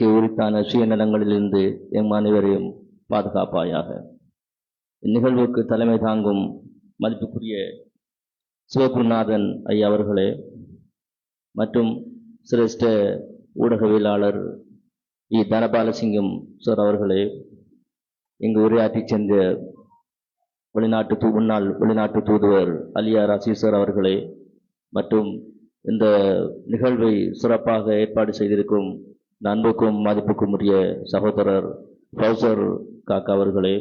இயற்கை உரித்தான சுயநலங்களிலிருந்து எம் அனைவரையும் பாதுகாப்பாயாக. இந்நிகழ்வுக்கு தலைமை தாங்கும் மதிப்புக்குரிய சிவகுருநாதன் ஐயா அவர்களே மற்றும் சிரேஷ்ட ஊடகவியலாளர் இ. தனபாலசிங்கம் சார் அவர்களே இங்கு உரையாற்றிச் சென்ற வெளிநாட்டு தூ முன்னாள் வெளிநாட்டு தூதுவர் அலியா ரசீசர் அவர்களே மற்றும் இந்த நிகழ்வை சிறப்பாக ஏற்பாடு செய்திருக்கும் அன்புக்கும் மதிப்புக்கும் உரிய சகோதரர் ஃபௌசர் காக்கா அவர்களே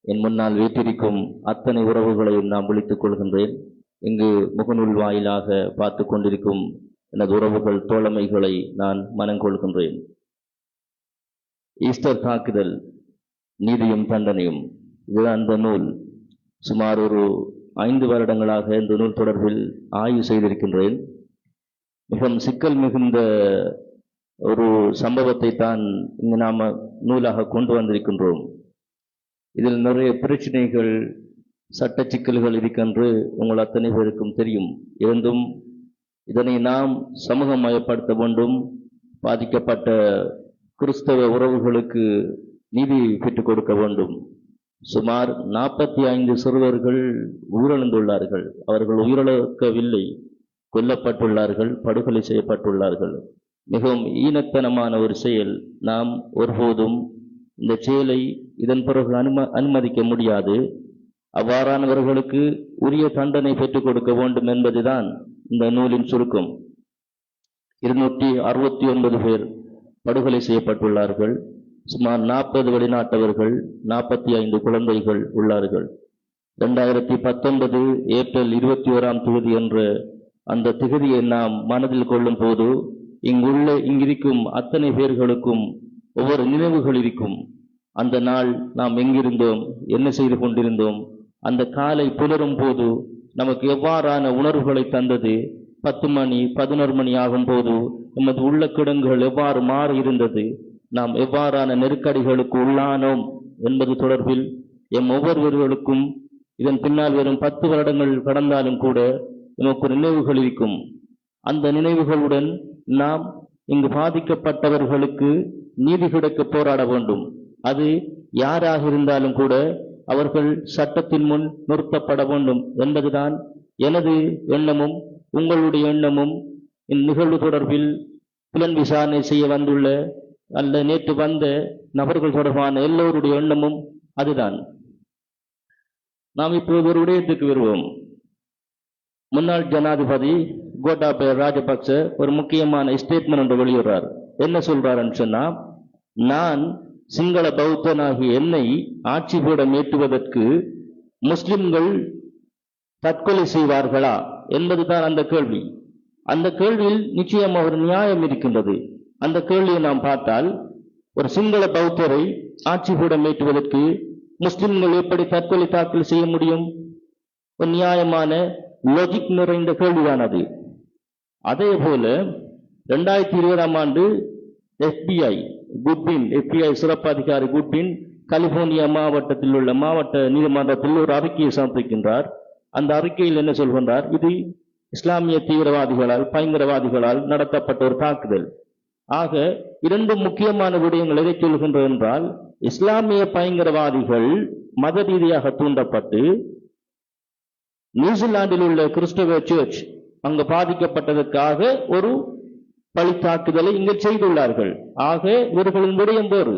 என் முன்னால் வீட்டிற்கும் அத்தனை உறவுகளையும் நான் விழித்துக் கொள்கின்றேன். இங்கு முகநூல் வாயிலாக பார்த்து கொண்டிருக்கும் எனது உறவுகள் தோழமைகளை நான் மனங்கொள்கின்றேன் ஈஸ்டர் தாக்குதல் நீதியும் தண்டனையும். இதுதான் அந்த நூல். சுமார் ஒரு ஐந்து வருடங்களாக இந்த நூல் தொடர்பில் ஆய்வு செய்திருக்கின்றேன். மிகவும் சிக்கல் மிகுந்த ஒரு சம்பவத்தை தான் இங்கு நாம் நூலாக கொண்டு வந்திருக்கின்றோம். இதில் நிறைய பிரச்சனைகள் சட்ட சிக்கல்கள் இருக்கின்று உங்கள் அத்தனை பேருக்கும் தெரியும். இருந்தும் இதனை நாம் சமூகமயப்படுத்த வேண்டும். பாதிக்கப்பட்ட கிறிஸ்தவ உறவுகளுக்கு நீதி பெற்றுக் கொடுக்க வேண்டும். சுமார் நாற்பத்தி ஐந்து சிறுவர்கள் உயிரிழந்துள்ளார்கள். அவர்கள் உயிரிழக்கவில்லை. கொல்லப்பட்டுள்ளார்கள் படுகொலை செய்யப்பட்டுள்ளார்கள். மிகவும் ஈனத்தனமான ஒரு செயல். நாம் ஒருபோதும் இந்த செயலை இதன் பிறகு அனும அனுமதிக்க முடியாது. அவ்வாறானவர்களுக்கு உரிய தண்டனை பெற்றுக் கொடுக்க வேண்டும் என்பதுதான் இந்த நூலின் சுருக்கம். இருநூற்றி அறுபத்தி ஒன்பது பேர் படுகொலை செய்யப்பட்டுள்ளார்கள். சுமார் நாற்பது வெளிநாட்டவர்கள் நாற்பத்தி ஐந்து குழந்தைகள் உள்ளார்கள். இரண்டாயிரத்தி பத்தொன்பது ஏப்ரல் இருபத்தி ஓராம் தொகுதி என்ற அந்த திகதியை நாம் மனதில் கொள்ளும் போது இங்குள்ள இங்கிருக்கும் அத்தனை பேர்களுக்கும் ஒவ்வொரு நினைவுகள் இருக்கும். அந்த நாள் நாம் எங்கிருந்தோம் என்ன செய்து கொண்டிருந்தோம் அந்த காலை புலரும் போது நமக்கு எவ்வாறான உணர்வுகளை தந்தது? பத்து மணி பதினோரு மணி ஆகும் போது நமது உள்ள கிடங்குகள் எவ்வாறு மாறி இருந்தது? நாம் எவ்வாறான நெருக்கடிகளுக்கு உள்ளானோம் என்பது தொடர்பில் எம் ஒவ்வொருவர்களுக்கும் இதன் பின்னால் வரும் பத்து வருடங்கள் கடந்தாலும் கூட நமக்கு நினைவுகள் இருக்கும். அந்த நினைவுகளுடன் நாம் இங்கு பாதிக்கப்பட்டவர்களுக்கு நீதி கிடைக்க போராட வேண்டும். அது யாராக இருந்தாலும் கூட அவர்கள் சட்டத்தின் முன் நிறுத்தப்பட வேண்டும் என்பதுதான் எனது எண்ணமும் உங்களுடைய எண்ணமும். இந்நிகழ்வு தொடர்பில் புலன் விசாரணை செய்ய வந்துள்ள அல்ல நேற்று வந்த நபர்கள் தொடர்பான எல்லோருடைய எண்ணமும் அதுதான். நாம் இப்போது ஒரு விடயத்துக்கு வருவோம். முன்னாள் ஜனாதிபதி கோட்டாபய ராஜபக்ச ஒரு முக்கியமான ஸ்டேட்மெண்ட் ஒன்று வெளியிடுறார். என்ன சொல்றாருன்னு சொன்னா நான் சிங்கள பௌத்தனாகிய என்னை ஆட்சி பீடம் ஏற்றுவதற்கு முஸ்லிம்கள் தற்கொலை செய்வார்களா என்பதுதான் அந்த கேள்வி. அந்த கேள்வியில் நிச்சயம் ஒரு நியாயம் இருக்கின்றது. அந்த கேள்வியை நாம் பார்த்தால் ஒரு சிங்கள பௌத்தரை ஆட்சி பீடம் ஏற்றுவதற்கு முஸ்லிம்கள் எப்படி தற்கொலை தாக்கல் செய்ய முடியும்? ஒரு நியாயமான லொஜிக் நிறைந்த கேள்விதான் அது அதே போல ரெண்டாயிரத்தி இருபதாம் ஆண்டு எஃபிஐ குட்பின் எஃபிஐ சிறப்பு அதிகாரி குட்பின் கலிபோர்னியா மாவட்டத்தில் உள்ள மாவட்ட நீதிமன்றத்தில் ஒரு அறிக்கையை சமர்ப்பிக்கின்றார். அந்த அறிக்கையில் என்ன சொல்கின்றார்? இது இஸ்லாமிய தீவிரவாதிகளால் பயங்கரவாதிகளால் நடத்தப்பட்ட ஒரு தாக்குதல். ஆக இரண்டு முக்கியமான விடயங்கள் எதை சொல்கின்றது என்றால் இஸ்லாமிய பயங்கரவாதிகள் மத ரீதியாக தூண்டப்பட்டு நியூசிலாந்தில் உள்ள கிறிஸ்டவ சர்ச் அங்கு பாதிக்கப்பட்டதற்காக ஒரு பழி தாக்குதலை இங்கு செய்துள்ளார்கள். ஆக இவர்களின் விடயம் வேறு.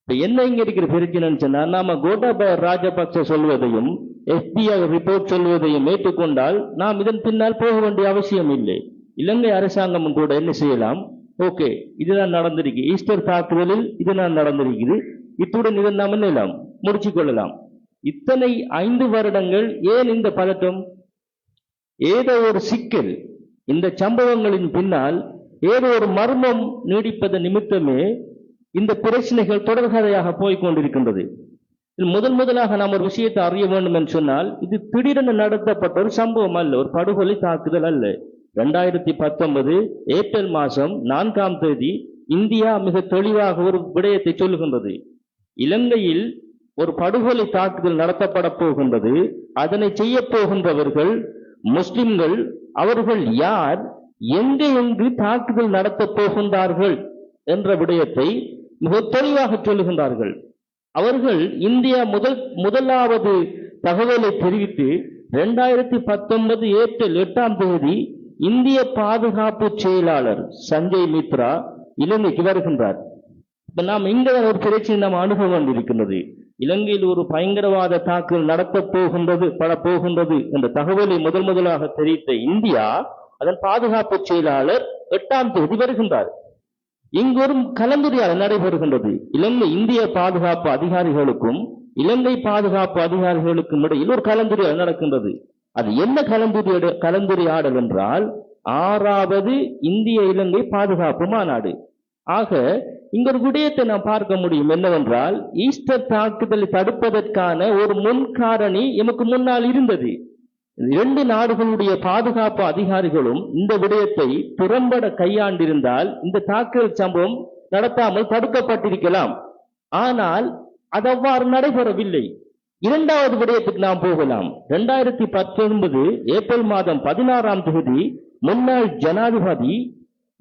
இப்ப என்ன இங்க இருக்கிற பிரச்சனைன்னு சொன்னா நாம கோட்டாபய ராஜபக்ச சொல்வதையும் எஃபிஐ ரிப்போர்ட் சொல்வதையும் ஏற்றுக்கொண்டால் நாம் இதன் பின்னால் போக வேண்டிய அவசியம் இல்லை. இலங்கை அரசாங்கமும் கூட என்ன செய்யலாம்? ஓகே இதுதான் நடந்திருக்கு. ஈஸ்டர் தாக்குதலில் இதுதான் நடந்திருக்குது. இத்துடன் இதை நாம் என்னலாம் முடிச்சு கொள்ளலாம். இத்தனை ஐந்து வருடங்கள் ஏன் இந்த பதட்டம்? ஏதோ ஒரு சிக்கல் இந்த சம்பவங்களின் பின்னால் ஏதோ ஒரு மர்மம் நீடிப்பது நிமித்தமே இந்த பிரச்சனைகள் தொடர்கதையாக போய்க் கொண்டிருக்கின்றது முதலாக நாம் ஒரு விஷயத்தை அறிய வேண்டும் என்று சொன்னால் இது திடீரென நடத்தப்பட்ட ஒரு சம்பவம் அல்ல ஒரு படுகொலை தாக்குதல் அல்ல. இரண்டாயிரத்தி பத்தொன்பது ஏப்ரல் மாதம் நான்காம் தேதி இந்தியா மிக தெளிவாக ஒரு விடயத்தை சொல்லுகின்றது. இலங்கையில் ஒரு படுகொலை தாக்குதல் நடத்தப்பட போகின்றது. அதனை செய்ய போகின்றவர்கள் முஸ்லிம்கள் அவர்கள் யார் எங்கே எங்கு தாக்குதல் நடத்தப் போகின்றார்கள் என்ற விடயத்தை மிக தெளிவாக சொல்லுகின்றார்கள். அவர்கள் இந்தியா முதல் முதலாவது தகவலை தெரிவித்து இரண்டாயிரத்தி பத்தொன்பது ஏப்ரல் எட்டாம் தேதி இந்திய பாதுகாப்பு செயலாளர் சஞ்சய் மித்ரா இலங்கைக்கு வருகின்றார். இப்ப நாம் இங்கே ஒரு பிரச்சனை நாம் அனுபவம் வேண்டியிருக்கின்றது இலங்கையில் ஒரு பயங்கரவாத தாக்குதல் நடத்தப் போகின்றது பட போகின்றது என்ற தகவலை முதல் முதலாக தெரிவித்த இந்தியா அதன் பாதுகாப்பு செயலாளர் எட்டாம் தேதி வருகின்றார். இங்கு ஒரு கலந்துரையாடல் நடைபெறுகின்றது. இலங்கை இந்திய பாதுகாப்பு அதிகாரிகளுக்கும் இலங்கை பாதுகாப்பு அதிகாரிகளுக்கும் இடையில் ஒரு கலந்துரையாடல் நடக்கின்றது. அது என்ன கலந்துரையாட கலந்துரையாடல் என்றால் ஆறாவது இந்திய இலங்கை பாதுகாப்பு மாநாடு. ஆக இங்க ஒரு விடயத்தை நாம் பார்க்க முடியும். என்னவென்றால் ஈஸ்டர் தாக்குதலை தடுப்பதற்கான ஒரு முன்காரணி எமக்கு முன்னால் இருந்தது. இரண்டு நாடுகளுடைய பாதுகாப்பு அதிகாரிகளும் இந்த விடயத்தை திறம்பட கையாண்டிருந்தால் இந்த தாக்குதல் சம்பவம் நடத்தாமல் தடுக்கப்பட்டிருக்கலாம். ஆனால் அது அவ்வாறு நடைபெறவில்லை. இரண்டாவது விடயத்துக்கு நாம் போகலாம். இரண்டாயிரத்தி பத்தொன்பது ஏப்ரல் மாதம் பதினாறாம் தேதி முன்னாள் ஜனாதிபதி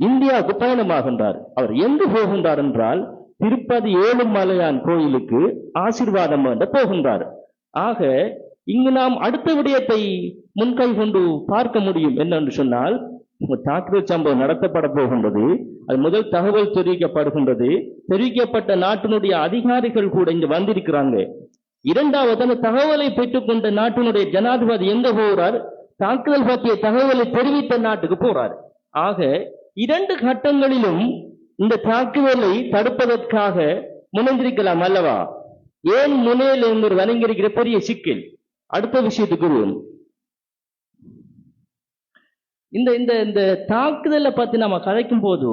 இந்தியாவுக்கு பயணமாகின்றார் அவர் எங்கு போகின்றார் என்றால் திருப்பதி ஏழுமலையான் கோயிலுக்கு ஆசீர்வாதம் வேண்ட போகின்றார். ஆக இங்கு நாம் அடுத்த விடயத்தை முன்கை கொண்டு பார்க்க முடியும். என்னென்று சொன்னால் தாக்குதல் சம்பவம் நடத்தப்பட போகின்றது அது முதல் தகவல் தெரிவிக்கப்படுகின்றது. தெரிவிக்கப்பட்ட நாட்டினுடைய அதிகாரிகள் கூட இங்கு வந்திருக்கிறாங்க. இரண்டாவது அந்த தகவலை பெற்றுக்கொண்ட நாட்டினுடைய ஜனாதிபதி எங்க போகிறார்? தாக்குதல் பற்றிய தகவலை தெரிவித்த நாட்டுக்கு போறார். ஆக இரண்டு கட்டங்களிலும் இந்த தாக்குதலை தடுப்பதற்காக முனைந்திருக்கலாம் அல்லவா? ஏன் முனையில் என்று வணங்கியிருக்கிற பெரிய சிக்கல்? அடுத்த விஷயத்துக்கு வருவோம் இந்த இந்த இந்த தாக்குதலை பத்தி நம்ம கதைக்கும் போது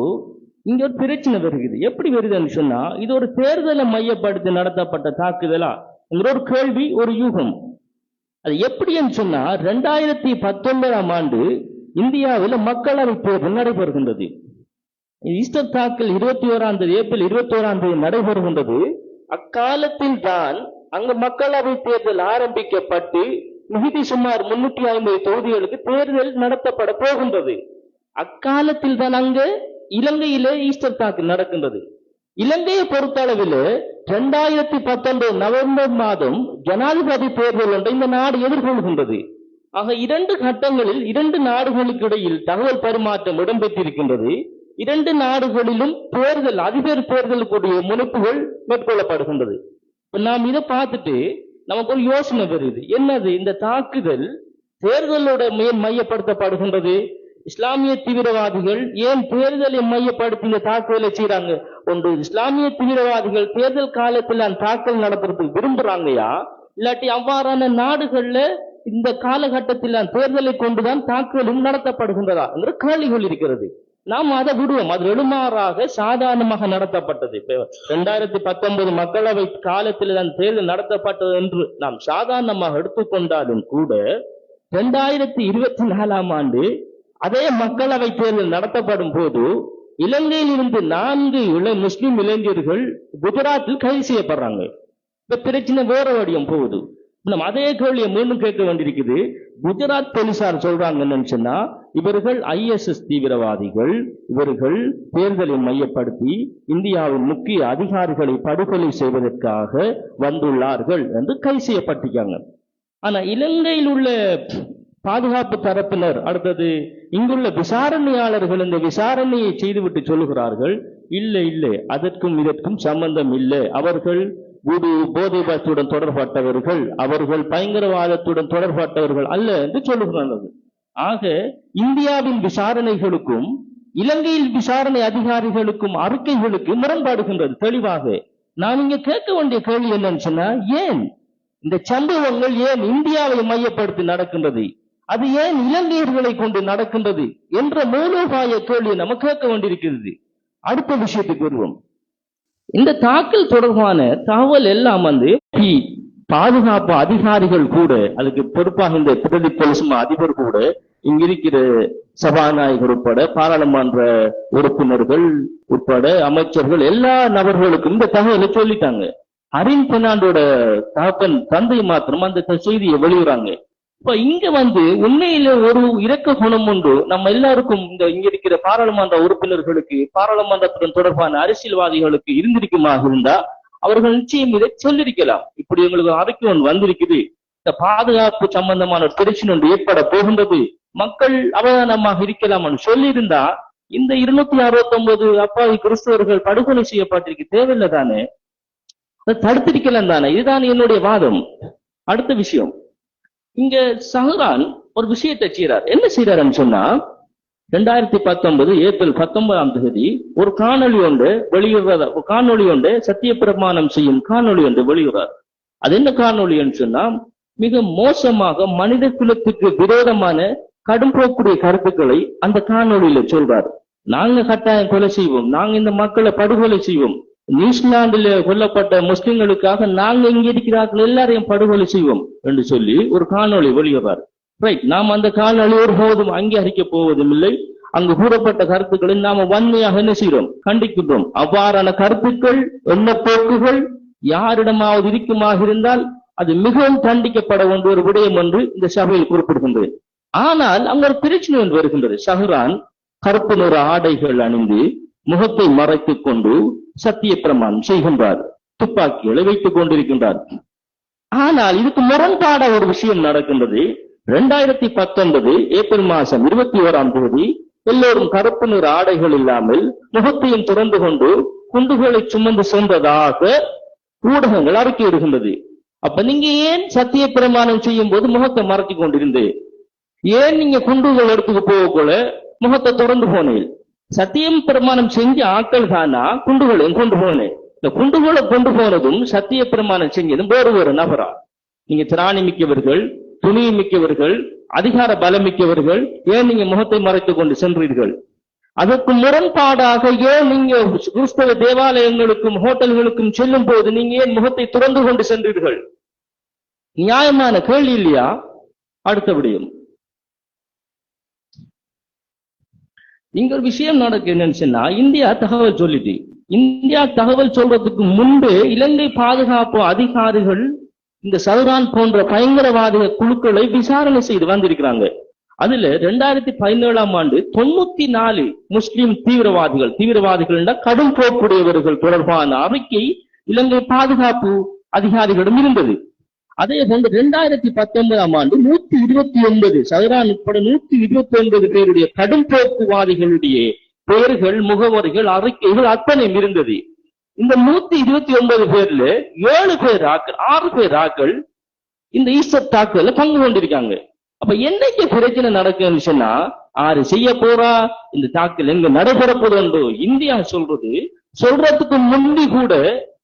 இங்க ஒரு பிரச்சனை வருகிறது. எப்படி வருதுன்னு சொன்னா இது ஒரு தேர்தலை மையப்படுத்தி நடத்தப்பட்ட தாக்குதலா என்கிற ஒரு கேள்வி ஒரு யூகம். அது எப்படின்னு சொன்னா ரெண்டாயிரத்தி பத்தொன்பதாம் ஆண்டு இந்தியாவில் மக்களவை தேர்தல் நடைபெறுகின்றது. ஈஸ்டர் தாக்கல் இருபத்தி ஓராம் தேதி ஏப்ரல் இருபத்தி ஓராம் தேதி நடைபெறுகின்றது. அக்காலத்தில் தான் அங்கு மக்களவை தேர்தல் ஆரம்பிக்கப்பட்டு மிகுதி சுமார் முன்னூத்தி ஐம்பது தொகுதிகளுக்கு தேர்தல் நடத்தப்பட போகின்றது. அக்காலத்தில் தான் அங்கு இலங்கையிலே ஈஸ்டர் தாக்கல் நடக்கின்றது. இலங்கையை பொறுத்தளவில் இரண்டாயிரத்தி பத்தொன்பது நவம்பர் மாதம் ஜனாதிபதி தேர்தல் ஒன்றை இந்த நாடு எதிர்கொள்கின்றது. ஆக இரண்டு கட்டங்களில் இரண்டு நாடுகளுக்கு இடையில் தகவல் பரிமாற்றம் இடம்பெற்றிருக்கின்றது. இரண்டு நாடுகளிலும் தேர்தல் அதிபர் தேர்தலுக்குரிய முனைப்புகள் மேற்கொள்ளப்படுகின்றது. நாம் இதை பார்த்துட்டு நமக்கு ஒரு யோசனை வருது. என்னது? இந்த தாக்குதல் தேர்தலோட மேல் மையப்படுத்தப்படுகின்றது. இஸ்லாமிய தீவிரவாதிகள் ஏன் தேர்தலை மையப்படுத்தி இந்த தாக்குதலை செய்யறாங்க ஒன்று இஸ்லாமிய தீவிரவாதிகள் தேர்தல் காலத்தில் அந்த தாக்கல் நடத்துறதுக்கு விரும்புறாங்கயா? இல்லாட்டி அவ்வாறான நாடுகள்ல இந்த காலகட்டத்தில் அந்த தேர்தலை கொண்டுதான் தாக்குதலும் நடத்தப்படுகின்றதா என்ற கேள்விகள் இருக்கிறது. நாம் அதை விடுவோம். அது எழுமாறாக சாதாரணமாக நடத்தப்பட்டது. இப்ப இரண்டாயிரத்தி பத்தொன்பது மக்களவை காலத்தில் தான் தேர்தல் நடத்தப்பட்டது என்று நாம் சாதாரணமாக எடுத்துக்கொண்டாலும் கூட இரண்டாயிரத்தி இருபத்தி நாலாம் ஆண்டு அதே மக்களவை தேர்தல் நடத்தப்படும் போது இலங்கையில் இருந்து நான்கு இள முஸ்லிம் இளைஞர்கள் குஜராத்தில் கைது செய்யப்படுறாங்க. இப்ப பிரச்சனை வேற வடிவம் போகுது. நம்ம அதே கேள்வியை மீண்டும் கேட்க வேண்டியிருக்குது. குஜராத் போலீசார் சொல்றாங்க என்னன்னு சொன்னா இவர்கள் ஐஎஸ்எஸ் தீவிரவாதிகள் இவர்கள் தேர்தலை மையப்படுத்தி இந்தியாவின் முக்கிய அதிகாரிகளை படுகொலை செய்வதற்காக வந்துள்ளார்கள் என்று கைது செய்யப்பட்டிருக்காங்க. ஆனா இலங்கையில் உள்ள பாதுகாப்பு தரப்பினர் அடுத்தது இங்குள்ள விசாரணையாளர்கள் இந்த விசாரணையை செய்துவிட்டு சொல்லுகிறார்கள் இல்லை இல்லை அதற்கும் இதற்கும் சம்பந்தம் இல்லை. அவர்கள் குடு போதைபத்துடன் தொடர்பட்டவர்கள் அவர்கள் பயங்கரவாதத்துடன் தொடர்பட்டவர்கள் அல்ல என்று சொல்லுகிறார்கள் ஆக இந்தியாவின் விசாரணைகளுக்கும் இலங்கையில் விசாரணை அதிகாரிகளுக்கும் அறிக்கைகளுக்கு முரண்பாடுகின்றது. தெளிவாக நான் இங்க கேட்க வேண்டிய கேள்வி என்னன்னு சொன்னா ஏன்? இந்த சம்பவங்கள் ஏன் இந்தியாவை மையப்படுத்தி நடக்கின்றது? அது ஏன் இலங்கையர்களை கொண்டு நடக்கின்றது? என்ற மூலோபாய கேள்வியை நம்ம கேட்க வேண்டியிருக்கிறது. அடுத்த விஷயத்துக்கு வருவோம். இந்த தாக்கல் தொடர்பான தகவல் எல்லாம் வந்து பாதுகாப்பு அதிகாரிகள் கூட அதுக்கு பொறுப்பாக இந்த பிரதி போலீஸ் அதிபர் கூட இங்க இருக்கிற சபாநாயகர் உட்பட பாராளுமன்ற உறுப்பினர்கள் உட்பட அமைச்சர்கள் எல்லா நபர்களுக்கும் இந்த தகவலை சொல்லிட்டாங்க. அரின் பெர்னாண்டோட தகப்பன் தந்தை மாத்திரம் அந்த செய்தியை வெளியிறாங்க இப்ப இங்க வந்து உண்மையில ஒரு இரக்க குணம் உண்டு. நம்ம எல்லாருக்கும் இந்த இங்க இருக்கிற பாராளுமன்ற உறுப்பினர்களுக்கு பாராளுமன்றத்துடன் தொடர்பான அரசியல்வாதிகளுக்கு இருந்திருக்குமாக இருந்தா அவர்கள் நிச்சயம் இதை சொல்லிருக்கலாம். இப்படி எங்களுக்கு அறிக்கை ஒன்று வந்திருக்குது. இந்த பாதுகாப்பு சம்பந்தமான ஒரு பிரச்சனை ஒன்று ஏற்பட போகின்றது. மக்கள் அவதானமாக இருக்கலாம்னு சொல்லியிருந்தா இந்த இருநூத்தி அறுபத்தி ஒன்பது அப்பாவி கிறிஸ்தவர்கள் படுகொலை செய்யப்பட்டிருக்கு. தேவையில்லை தானே? தடுத்திருக்கலாம் தானே? இதுதான் என்னுடைய வாதம். அடுத்த விஷயம். இங்க சஹரான் ஒரு விஷயத்தை செய்யறார் என்ன செய்யறாருன்னு சொன்னா ரெண்டாயிரத்தி பத்தொன்பது ஏப்ரல் பத்தொன்பதாம் தேதி ஒரு காணொலி ஒன்று வெளியிடுறதா ஒரு காணொளி ஒன்று சத்திய பிரமாணம் செய்யும் காணொளி ஒன்று வெளியிடுறார். அது என்ன காணொலின்னு சொன்னா மிக மோசமாக மனித குலத்துக்கு விரோதமான கடும் போக்கூடிய கருத்துக்களை அந்த காணொலியில சொல்றாரு. நாங்க கட்டாயம் கொலை செய்வோம். நாங்க இந்த மக்களை படுகொலை செய்வோம். நியூசிலாந்துல கொல்லப்பட்ட முஸ்லிம்களுக்காக நாங்க இங்க இருக்கிறார்கள்? எல்லாரையும் படுகொலை செய்வோம் என்று சொல்லி ஒரு காணொளி வெளியிடுறாரு. ரைட் நாம் அந்த காணொளி ஒருபோதும் அங்கீகரிக்க போவதும் இல்லை அங்கு கூறப்பட்ட கருத்துக்களை நாம வன்மையாக என்ன செய்கிறோம்? கண்டிக்கின்றோம். அவ்வாறான கருத்துக்கள் எண்ணப்போக்குகள் யாரிடமாவது இருக்குமாக இருந்தால் அது மிகவும் கண்டிக்கப்பட வேண்டிய ஒரு விடயம் என்று இந்த சபையில் குறிப்பிடுகின்றது ஆனால் அங்க ஒரு பிரச்சனை ஒன்று வருகின்றது. ஷஹரான் கருப்பு நிற ஆடைகள் அணிந்து முகத்தை மறைத்துக் கொண்டு சத்திய பிரமாணம் செய்கின்றார் துப்பாக்கிகளை வைத்துக் கொண்டிருக்கின்றார். ஆனால் இதுக்கு முரண்பாட ஒரு விஷயம் நடக்கின்றது. இரண்டாயிரத்தி பத்தொன்பது ஏப்ரல் மாசம் இருபத்தி ஓராம் தேதி எல்லோரும் கருப்பு நிற ஆடைகள் இல்லாமல் முகத்தையும் திறந்து கொண்டு குண்டுகளை சுமந்து சென்றதாக ஊடகங்கள் அறிக்கையிடுகின்றது அப்ப நீங்க ஏன் சத்திய பிரமாணம் செய்யும் போது முகத்தை மறைத்து கொண்டிருந்து? ஏன் நீங்க குண்டுகள் எடுத்துக்கு போல முகத்தை திறந்து போனேன் சத்தியம் பிரமாணம் செஞ்ச ஆட்கள் தானா? குண்டுகளையும் கொண்டு போனேன் இந்த குண்டுகளை கொண்டு போனதும் சத்திய பிரமாணம் செஞ்சதும் வேறு ஒரு நபரா? நீங்க திராணி மிக்கவர்கள் துணியை மிக்கவர்கள் அதிகார பலம் மிக்கவர்கள் ஏன் நீங்க முகத்தை மறைத்துக் கொண்டு சென்றீர்கள்? அதற்கு முரண்பாடாக ஏன் நீங்க கிறிஸ்தவ தேவாலயங்களுக்கும் ஹோட்டல்களுக்கும் செல்லும் போது நீங்க ஏன் முகத்தை துறந்து கொண்டு சென்றீர்கள்? நியாயமான கேள்வி இல்லையா? அடுத்த விடயம் இங்க ஒரு விஷயம் நடக்கு என்னன்னு சொன்னா இந்தியா தகவல் சொல்லிட்டு இந்தியா தகவல் சொல்றதுக்கு முன்பு இலங்கை பாதுகாப்பு அதிகாரிகள் இந்த சதுரான் போன்ற பயங்கரவாத குழுக்களை விசாரணை செய்து வந்திருக்கிறாங்க. அதுல ரெண்டாயிரத்தி பதினேழாம் ஆண்டு தொண்ணூத்தி நாலு முஸ்லிம் தீவிரவாதிகள் தீவிரவாதிகள் கடும் போக்குடையவர்கள் தொடர்பான அறிக்கை இலங்கை பாதுகாப்பு அதிகாரிகளிடம் இருந்தது. அதே போன்று இரண்டாயிரத்தி பத்தொன்பதாம் ஆண்டு நூத்தி இருபத்தி ஒன்பது சதுரான் உட்பட நூத்தி இருபத்தி ஒன்பது பேருடைய கடும் போக்குவாதிகளுடைய பெயர்கள் முகவரிகள் அறிக்கைகள் அத்தனை இருந்தது. இந்த நூத்தி இருபத்தி ஒன்பது பேர்ல ஏழு பேர் ஆக்கள் ஆறு பேர் ஆக்கள் இந்த ஈஸ்டர் தாக்குதல பங்கு கொண்டிருக்காங்க. அப்ப என்னைக்கு பிரச்சனை நடக்குன்னு சொன்னா ஆறு செய்ய போறா இந்த தாக்கல் எங்க நடைபெற போதோ இந்தியா சொல்றது சொல்றதுக்கு முந்தி கூட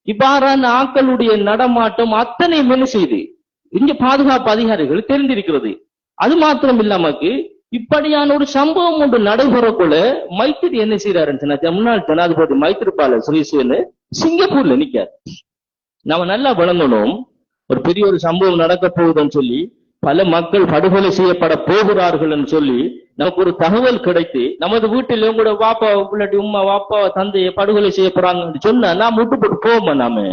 இவ்வாறான ஆக்களுடைய நடமாட்டம் அத்தனை என்ன செய்து இங்க பாதுகாப்பு அதிகாரிகள் தெரிந்திருக்கிறது. அது மாத்திரம் இல்லாமக்கு இப்படியான ஒரு சம்பவம் ஒன்று நடைபெறக்குள்ள மைத்திரி என்ன செய்யறாருன்னு முன்னாள் ஜனாதிபதி மைத்திரிபால சிறிசேன சிங்கப்பூர்ல நிக்கார். நாம நல்லா விளங்கணும் ஒரு பெரிய ஒரு சம்பவம் நடக்க போகுதுன்னு சொல்லி பல மக்கள் படுகொலை செய்யப்பட போகிறார்கள் சொல்லி நமக்கு ஒரு தகவல் கிடைத்து நமது வீட்டில் கூட வாப்பா இல்லாட்டி உமா வாப்பா தந்தையை படுகொலை செய்ய போறாங்கன்னு சொன்னா நாம் விட்டு போட்டு போவோமா நாம?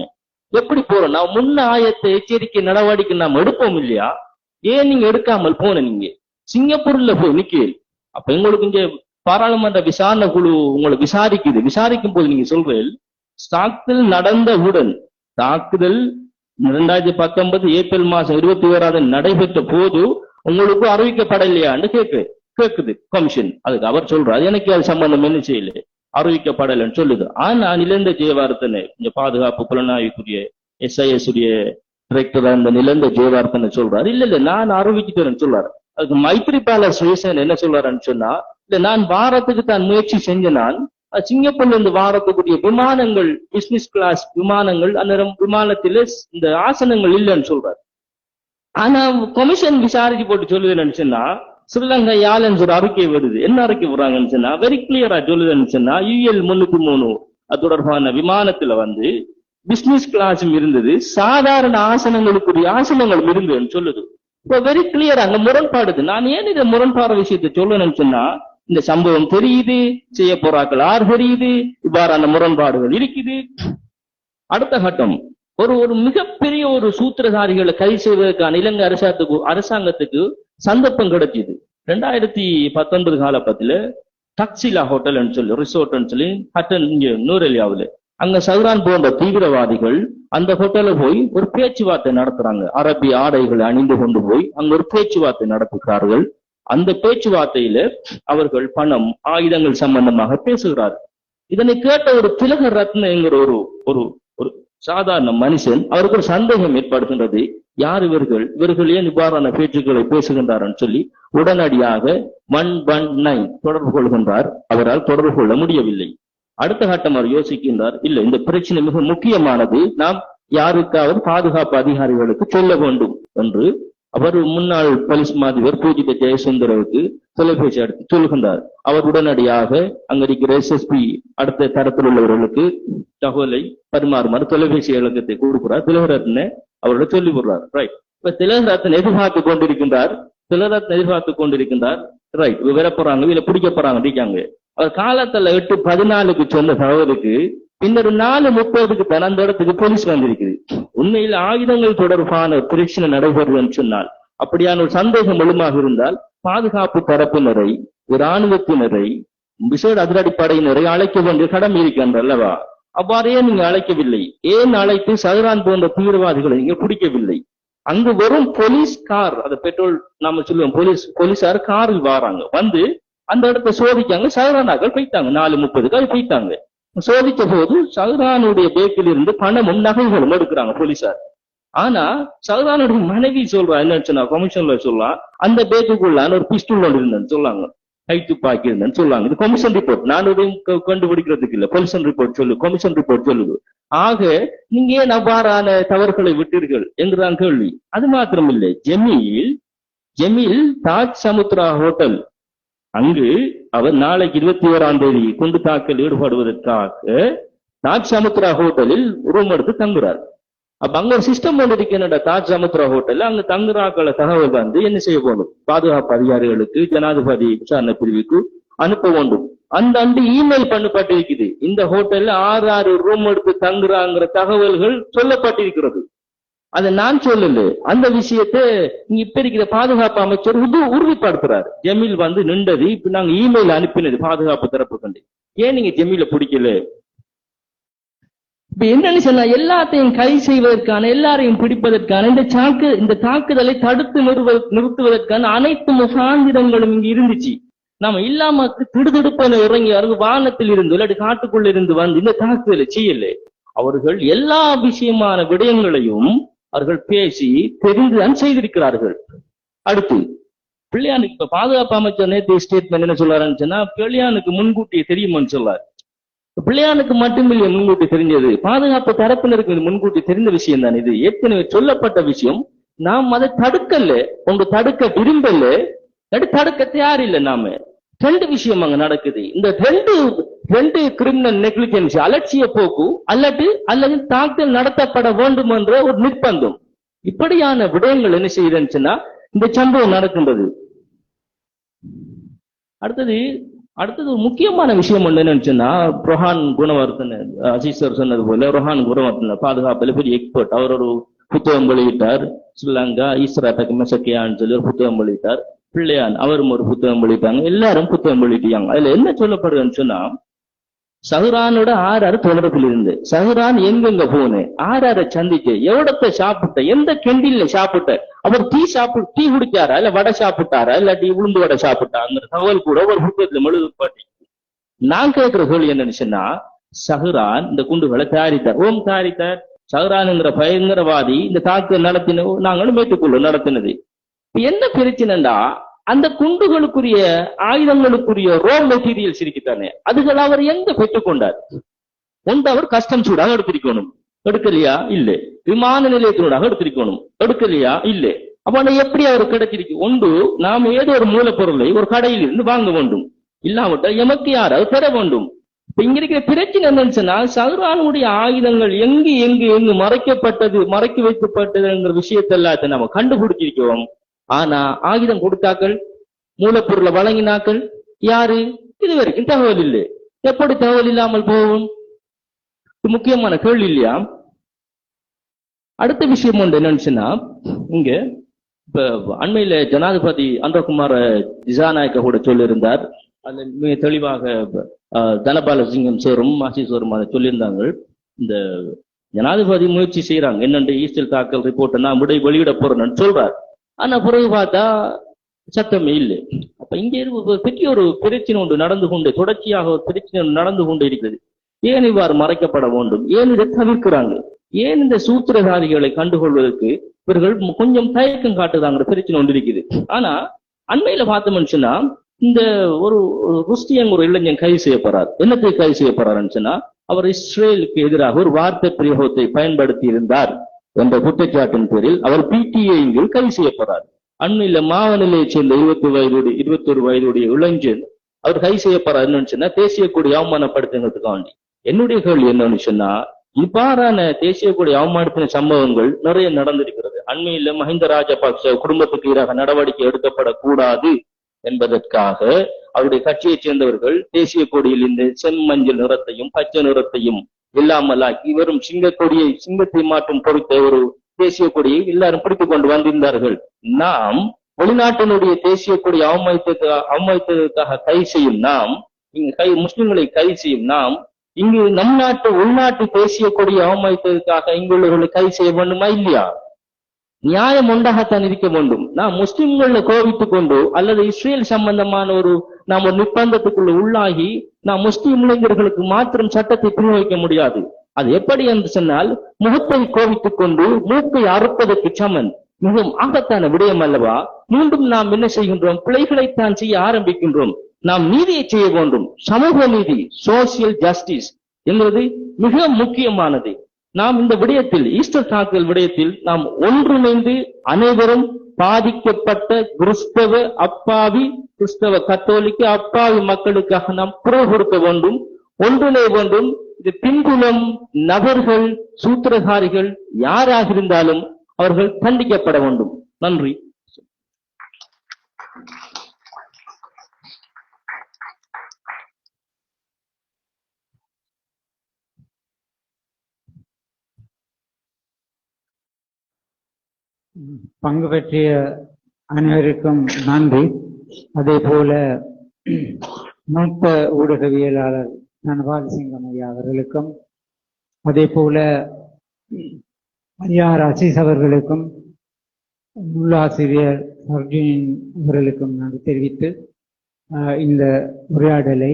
எப்படி போறோம்? நான் முன்ன ஆயத்தை எச்சரிக்கை நடவடிக்கை நாம் எடுப்போம் இல்லையா? ஏன் நீங்க எடுக்காமல் போன நீங்க? சிங்கப்பூர்ல போய் நிக்கிறீர்கள் அப்ப எங்களுக்கு இங்க பாராளுமன்ற விசாரணை குழு உங்களை விசாரிக்குது. விசாரிக்கும் போது நீங்க சொல்றேன் தாக்குதல் நடந்தவுடன் தாக்குதல் இரண்டாயிரத்தி பத்தொன்பது ஏப்ரல் மாசம் இருபத்தி ஓராவது நடைபெற்ற போது உங்களுக்கு அறிவிக்கப்படலையான்னு கேக்கு கேக்குது கமிஷன் அதுக்கு அவர் சொல்றாரு எனக்கு அது சம்பந்தம் என்ன செய்யல? அறிவிக்கப்படலைன்னு சொல்லுது. ஆனா நிலந்த ஜெயவார்த்தனை இந்த பாதுகாப்பு புலனாய்வுக்குரிய எஸ்ஐஎஸ் உடைய டிரெக்டர் அந்த நிலந்த ஜெயவார்த்தனை சொல்றாரு. இல்ல இல்ல நான் அறிவிச்சுட்டேன்னு சொல்றாரு. அதுக்கு பேலஸ் சுயசேன் என்ன சொல்றாருன்னு சொன்னா இல்ல நான் வாரத்துக்கு தான் முயற்சி செஞ்ச நான். சிங்கப்பூர்ல இருந்து வாரத்துக்குரிய விமானங்கள் பிசினஸ் கிளாஸ் விமானங்கள் அந்த விமானத்தில இந்த ஆசனங்கள் இல்லைன்னு சொல்றாரு. ஆனா கமிஷன் விசாரிச்சு போட்டு சொல்லுதுன்னு சொன்னா ஸ்ரீலங்கா யாழ்ன்னு ஒரு அறிக்கை வருது. என்ன அறிக்கை வர்றாங்கன்னு சொன்னா வெரி கிளியரா சொல்லுதுன்னு சொன்னா யூஎல் முன்னூத்தி மூணு அது தொடர்பான விமானத்துல வந்து பிசினஸ் கிளாஸும் இருந்தது. சாதாரண ஆசனங்களுக்குரிய ஆசனங்களும் இருந்ததுன்னு சொல்லுது. இப்போ வெரி கிளியர் அங்க முரண்பாடுது. நான் ஏன் இந்த முரண்பாடு விஷயத்தை சொல்லணும்னு சொன்னா இந்த சம்பவம் தெரியுது செய்ய போறாக்கள் ஆறு தெரியுது? இவ்வாறான முரண்பாடுகள் இருக்குது. அடுத்த கட்டம். ஒரு ஒரு மிகப்பெரிய ஒரு சூத்திரதாரிகளை கைது செய்வதற்கான இலங்கை அரசாங்கத்துக்கு அரசாங்கத்துக்கு சந்தர்ப்பம் கிடைச்சிது. ரெண்டாயிரத்தி பத்தொன்பது காலப்பத்துல டக்சிலா ஹோட்டல்னு சொல்லி ரிசோர்ட்னு சொல்லி ஹட்டன் இங்க நூரெலியாவில். அங்க சஹ்ரான் போன்ற தீவிரவாதிகள் அந்த ஹோட்டல்ல போய் ஒரு பேச்சுவார்த்தை நடத்துறாங்க. அரபி ஆடைகளை அணிந்து கொண்டு போய் அங்க ஒரு பேச்சுவார்த்தை நடத்துகிறார்கள். அந்த பேச்சுவார்த்தையில அவர்கள் பணம் ஆயுதங்கள் சம்பந்தமாக பேசுகிறார்கள். இதனை கேட்ட ஒரு திலக ரத்னங்கிற ஒரு ஒரு ஒரு சாதாரண மனுஷன் அவருக்கு ஒரு சந்தேகம் ஏற்படுகின்றது. யார் இவர்கள்? இவர்கள் ஏன் இவ்வாறான பேச்சுக்களை பேசுகின்றார்னு சொல்லி உடனடியாக ஒன் ஒன் நைன் தொடர்பு கொள்கின்றார். அவரால் தொடர்பு கொள்ள முடியவில்லை. அடுத்த கட்டம் அவர் யோசிக்கின்றார் இல்ல இந்த பிரச்சனை மிக முக்கியமானது. நாம் யாருக்காவது பாதுகாப்பு அதிகாரிகளுக்கு சொல்ல வேண்டும் என்று அவர் முன்னாள் போலீஸ் மாதிபர் பூஜித ஜெயசுந்தரவுக்கு தொலைபேசி அடுத்து சொல்கின்றார் அவர் உடனடியாக அங்கிருக்கிற எஸ்எஸ்பி அடுத்த தரத்தில் உள்ளவர்களுக்கு தகவலை பரிமாறுமாறு தொலைபேசி இலக்கத்தை கொடுக்கிறார். திலகரத்ன அவரோட சொல்லி விடுறார் ரைட் இப்ப திலகரத்ன எதிர்பார்த்து கொண்டிருக்கின்றார். திலகரத்ன எதிர்பார்த்து கொண்டிருக்கின்றார். ரைட் விவர போறாங்க இல்ல பிடிக்க போறாங்க இருக்காங்க. அவர் காலத்துல எட்டு பதினாலுக்கு சொன்ன தகவலுக்கு பின்னர் நாலு முப்பதுக்கு தான் அந்த இடத்துக்கு போலீஸ் வந்திருக்குது. உண்மையில் ஆயுதங்கள் தொடர்பான பிரச்சனை நடைபெறுதுன்னு சொன்னால் அப்படியான ஒரு சந்தேகம் எழுமாக இருந்தால் பாதுகாப்பு தரப்பினரை இராணுவத்தினரை விசேட அதிரடிப்படையினரை அழைக்க வேண்டிய கடமை இருக்கின்ற அல்லவா? அவ்வாறே நீங்க அழைக்கவில்லை. ஏன் அழைத்து சதுரான் போன்ற தீவிரவாதிகளை நீங்க பிடிக்கவில்லை? அங்கு வெறும் போலீஸ் கார் அந்த பெட்ரோல் நாம சொல்லுவோம் போலீஸ் போலீஸார் காரில் வராங்க. வந்து அந்த இடத்தை சோதிக்காங்க சதுரானாக்கள் போயிட்டாங்க. நாலு முப்பதுக்கு அது போயிட்டாங்க. சோதித்த போது சஹரானுடைய பேக்கில் இருந்து பணமும் நகைகளும் எடுக்கிறாங்க போலீசார் ஆனா சஹரானுடைய மனைவி சொல்றா என்னன்னு சொன்னா கமிஷன்ல சொல்லலாம் அந்த பேக்குக்குள்ளான ஒரு பிஸ்டல் ஒன்று இருந்தேன்னு சொல்லாங்க. கை துப்பாக்கி இருந்தேன்னு சொல்லாங்க. இது கமிஷன் ரிப்போர்ட் நான் க- கண்டுபிடிக்கிறதுக்கு இல்ல. கமிஷன் ரிப்போர்ட் சொல்லு கமிஷன் ரிப்போர்ட் சொல்லுது. ஆக நீங்க ஏன் அவ்வாறான தவறுகளை விட்டீர்கள் என்றுதான் கேள்வி. அது மாத்திரமில்லை. ஜெமீல் ஜெமீல் தாஜ் சமுத்ரா ஹோட்டல் அங்கு அவர் நாளைக்கு இருபத்தி ஓராம் தேதி குண்டு தாக்கல் ஈடுபடுவதற்காக தாஜ் சமுத்ரா ஹோட்டலில் ரூம் எடுத்து தங்குறார். அப்ப அங்க ஒரு சிஸ்டம் ஒன்று என்னடா தாஜ் சமுத்ரா ஹோட்டல்ல அங்க தங்குறாக்கள தகவல் வந்து என்ன செய்ய போகணும் பாதுகாப்பு அதிகாரிகளுக்கு ஜனாதிபதி விசாரணை பிரிவுக்கு அனுப்ப வேண்டும். அந்த அண்டு இமெயில் பண்ணப்பட்டிருக்குது. இந்த ஹோட்டல்ல ஆறு ஆறு ரூம் எடுத்து தங்குறாங்கிற தகவல்கள் சொல்லப்பட்டிருக்கிறது. அதை நான் சொல்லல. அந்த விஷயத்தை இங்க இப்ப இருக்கிற பாதுகாப்பு அமைச்சர் உது உறுதிப்படுத்துறாரு. ஜமீல் வந்து நின்றது இப்ப நாங்க இமெயில் அனுப்பினது பாதுகாப்பு தரப்பு கண்டு. ஏன் நீங்க ஜமீல பிடிக்கல? இப்ப என்னன்னு சொன்னா எல்லாத்தையும் கை செய்வதற்கான எல்லாரையும் பிடிப்பதற்கான இந்த சாக்கு இந்த தாக்குதலை தடுத்து நிறுவ நிறுத்துவதற்கான அனைத்து முகாந்திரங்களும் இங்க இருந்துச்சு. நாம இல்லாம திடுதிடுப்பன இறங்கி அருகு வானத்தில் இருந்து இல்லாட்டி காட்டுக்குள்ள இருந்து வந்து இந்த தாக்குதலை செய்யல. அவர்கள் எல்லா விஷயமான விடயங்களையும் அவர்கள் பேசி தெரிந்துதான் செய்திருக்கிறார்கள். அடுத்து பிள்ளையானுக்கு இப்ப பாதுகாப்பு அமைச்சர் நேற்று ஸ்டேட்மெண்ட் என்ன சொல்லாருன்னு சொன்னா பிள்ளையானுக்கு முன்கூட்டியே தெரியுமான்னு சொல்றாரு. பிள்ளையானுக்கு மட்டுமில்லை முன்கூட்டி தெரிஞ்சது. பாதுகாப்பு தரப்பினருக்கு இது முன்கூட்டி தெரிந்த விஷயம் தான் இது. ஏற்கனவே சொல்லப்பட்ட விஷயம். நாம் அதை தடுக்கல உங்க தடுக்க விரும்பல தடுக்க தயாரில்லை நாம. ரெண்டு விஷயம் அங்க நடக்குது. இந்த ரெண்டு ரெண்டு கிரிமினல் நெக்லிஜென்சி அலட்சிய போக்கு அல்லது அல்லது தாக்குதல் நடத்தப்பட வேண்டும் என்ற ஒரு நிர்பந்தம். இப்படியான விடயங்கள் என்ன செய்யுதுன்னு சொன்னா இந்த சம்பவம் நடக்கின்றது. அடுத்தது அடுத்தது ஒரு முக்கியமான விஷயம் ஒண்ணு என்னன்னு சொன்னா ரொஹான் குணவர்தன் அசீஸ்வர் சொன்னது போல ரொஹான் குணவர்தன் பாதுகாப்புல பெரிய எக்ஸ்பர்ட் அவர் ஒரு புத்தகம் வெளியிட்டார். ஸ்ரீலங்கா ஈஸ்வரா தக்கமசக்கியான்னு சொல்லி ஒரு புத்தகம் வெளியிட்டார். பிள்ளையான் அவரும் ஒரு புத்தகம் வெளியிட்டாங்க. எல்லாரும் புத்தகம் வெளியிட்டாங்க. அதுல என்ன சொல்லப்படுதுன்னு சொன்னா சஹரானோட ஆறாறு தொடர்பில் இருந்து சஹரான் எங்கெங்க போனேன் ஆறாரை சந்திச்சு எவ்வளத்த சாப்பிட்ட? எந்த கெண்டில் சாப்பிட்ட? அவர் டீ சாப்பிட்டு டீ குடிச்சாரா? இல்ல வடை சாப்பிட்டாரா? டீ உளுந்து வடை சாப்பிட்டாங்கிற தகவல் கூட ஒரு புத்தகத்துல மெழுகுப்பாட்டி நான் கேட்கிற கேள்வி என்னன்னு சொன்னா இந்த குண்டுகளை தயாரித்தார். ஓம் தயாரித்தார். சஹரான்ங்கிற பயங்கரவாதி இந்த தாக்கு நடத்தின நாங்களும் மேட்டுக்குள்ள நடத்தினது. என்ன பிரச்சனைடா அந்த குண்டுகளுக்குரிய ஆயுதங்களுக்குரிய ரோ மெட்டீரியல்ஸ் இருக்குத்தானே அதுகள் அவர் எங்க பெற்றுக்கொண்டார் ஒன்று அவர் கஸ்டம் சூடாக எடுத்திருக்கணும். எடுக்கலையா? இல்ல. விமான நிலையத்தினூடாக எடுத்திருக்கணும். எடுக்கலையா? இல்லை. அப்ப அந்த எப்படி அவர் கிடைச்சிருக்கு ஒன்று நாம் ஏதோ ஒரு மூலப்பொருளை ஒரு கடையில் இருந்து வாங்க வேண்டும். இல்லாவிட்டால் எமக்கு யாராவது பெற வேண்டும். இப்ப இங்க இருக்கிற பிரச்சனை என்னன்னு சொன்னா ஆயுதங்கள் எங்கு எங்கு எங்கு மறைக்கப்பட்டது மறைக்க வைக்கப்பட்டதுங்கிற விஷயத்தை எல்லாத்தையும் நம்ம கண்டுபிடிச்சிருக்கிறோம். ஆனா ஆயுதம் கொடுத்தாக்கள் மூலப்பொருளை வழங்கினாக்கள் யாரு? இது வரைக்கும் தகவல் இல்லை. எப்படி தகவல் இல்லாமல் போகும்? முக்கியமான கேள்வி இல்லையா? அடுத்த விஷயம் ஒன்று என்னன்னு சொன்னா இங்க இப்ப அண்மையில ஜனாதிபதி அன்றகுமார் திசாநாயக்க கூட சொல்லியிருந்தார். அதுல மிக தெளிவாக அஹ், தனபால சிங்கம் சேரும் அதை சொல்லியிருந்தாங்க இந்த ஜனாதிபதி முயற்சி செய்யறாங்க என்னென்று ஈஸ்டல் தாக்கல் ரிப்போர்ட்டை நான் விடை வெளியிட போறேன்னு சொல்றார். ஆனா பிறகு பார்த்தா சத்தமே இல்லை. அப்ப இங்க பெரிய ஒரு பிரச்சனை ஒன்று நடந்து கொண்டு தொடர்ச்சியாக ஒரு பிரச்சனை ஒன்று நடந்து கொண்டு இருக்கிறது. ஏன் இவ்வாறு மறைக்கப்பட வேண்டும்? ஏன் இதை தவிர்க்கிறாங்க? ஏன் இந்த சூத்திரதாரிகளை கண்டுகொள்வதற்கு இவர்கள் கொஞ்சம் தயக்கம் காட்டுதாங்கிற பிரச்சனை ஒன்று இருக்குது. ஆனா அண்மையில பார்த்தோம்னு சொன்னா இந்த ஒரு ருஷ்டியங்க ஒரு இளைஞன் கைது செய்யப்படுறார் என்னத்தை கைது செய்யப்படுறாருன்னு சொன்னா அவர் இஸ்ரேலுக்கு எதிராக ஒரு வார்த்தை பிரயோகத்தை பயன்படுத்தி இருந்தார். என்ற குற்றச்சாட்டின் பேரில் அவர் பிடிஏ கைது செய்யப்படுறார் அண்மையில மாவநிலையை சேர்ந்த இருபத்தி வயதுடைய இருபத்தொரு வயதுடைய இளைஞன் அவர் கைது செய்யப்படுறார் என்னன்னு சொன்னா தேசிய கொடி அவமானப்படுத்துங்கிறதுக்காண்டி என்னுடைய கேள்வி என்னன்னு சொன்னா இவ்வாறான தேசிய கொடி அவமானத்தின சம்பவங்கள் நிறைய நடந்திருக்கிறது. அண்மையில மஹிந்த ராஜபக்ச குடும்பத்துக்கு எதிராக நடவடிக்கை எடுக்கப்படக்கூடாது என்பதற்காக அவருடைய கட்சியைச் சேர்ந்தவர்கள் தேசிய கொடியில் இந்த செம்மஞ்சள் நிறத்தையும் பச்சை நிறத்தையும் இல்லாமலாக்கி வெறும் சிங்க கொடியை சிங்கத்தை மாற்றும் பொறுத்த ஒரு தேசிய கொடியை எல்லாரும் பிடித்துக் கொண்டு வந்திருந்தார்கள். நாம் வெளிநாட்டினுடைய தேசிய கொடி அவமதித்ததுக்காக அவமதித்ததற்காக கைது செய்யும் நாம் இங்கு கை முஸ்லிம்களை கை செய்யும் நாம் இங்கு நம் நாட்டு உள்நாட்டு தேசிய கொடியை அவமதித்ததற்காக இங்குள்ளவர்களை கை செய்ய வேண்டுமா இல்லையா? நியாயம் ஒன்றாகத்தான் இருக்க வேண்டும். நாம் முஸ்லிம்களை கோபித்துக் கொண்டு அல்லது இஸ்ரேல் சம்பந்தமான ஒரு நாம் ஒரு நிர்பந்தத்துக்குள்ள உள்ளாகி நாம் முஸ்லீம் இளைஞர்களுக்கு மாத்திரம் சட்டத்தை பிரயோகிக்க முடியாது. அது எப்படி என்று சொன்னால் முகத்தை கோவித்துக் கொண்டு மூக்கை அறுப்பதற்கு சமன். மிகவும் ஆபத்தான விடயம் அல்லவா? மீண்டும் நாம் என்ன செய்கின்றோம்? பிழைகளைத்தான் செய்ய ஆரம்பிக்கின்றோம். நாம் நீதியை செய்ய வேண்டும். சமூக நீதி சோசியல் ஜஸ்டிஸ் என்பது மிக முக்கியமானது. நாம் இந்த விடயத்தில் ஈஸ்டர் தாக்குதல் விடயத்தில் நாம் ஒன்றிணைந்து அனைவரும் பாதிக்கப்பட்ட கிறிஸ்தவ அப்பாவி கிறிஸ்தவ கத்தோலிக்க அப்பாவி மக்களுக்காக நாம் குரல் கொடுக்க வேண்டும் ஒன்றிணை வேண்டும். இது பின்புலம் நபர்கள் சூத்திரகாரிகள் யாராக இருந்தாலும் அவர்கள் தண்டிக்கப்பட வேண்டும். நன்றி. பங்கு பற்றிய அனைவருக்கும் நன்றி. அதே போல மூத்த ஊடகவியலாளர் தனபால் சிங்கம் ஐயா அவர்களுக்கும் அதே போல ஐயார் அசீஸ் அவர்களுக்கும் நூலாசிரியர் அர்ஜுனின் அவர்களுக்கும் நன்றி தெரிவித்து இந்த உரையாடலை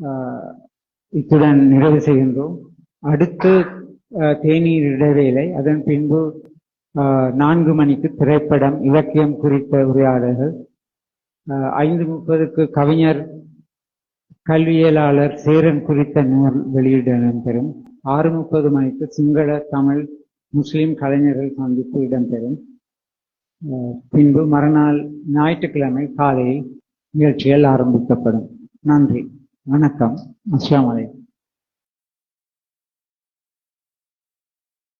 ஆஹ், இத்துடன் நிறைவு செய்கின்றோம். அடுத்து தேநீர் இடைவேளை அதன் பின்பு நான்கு மணிக்கு திரைப்படம் இலக்கியம் குறித்த உரையாடல்கள். ஆஹ், ஐந்து முப்பதுக்கு கவிஞர் கல்வியலாளர் சேரன் குறித்த நூல் வெளியீடு இடம்பெறும் ஆறு முப்பது மணிக்கு சிங்கள தமிழ் முஸ்லிம் கலைஞர்கள் சந்திப்பு இடம்பெறும். ஆஹ், பின்பு மறுநாள் ஞாயிற்றுக்கிழமை காலையில் நிகழ்ச்சிகள் ஆரம்பிக்கப்படும். நன்றி. வணக்கம். அஸ்லாம் வலைக்கம்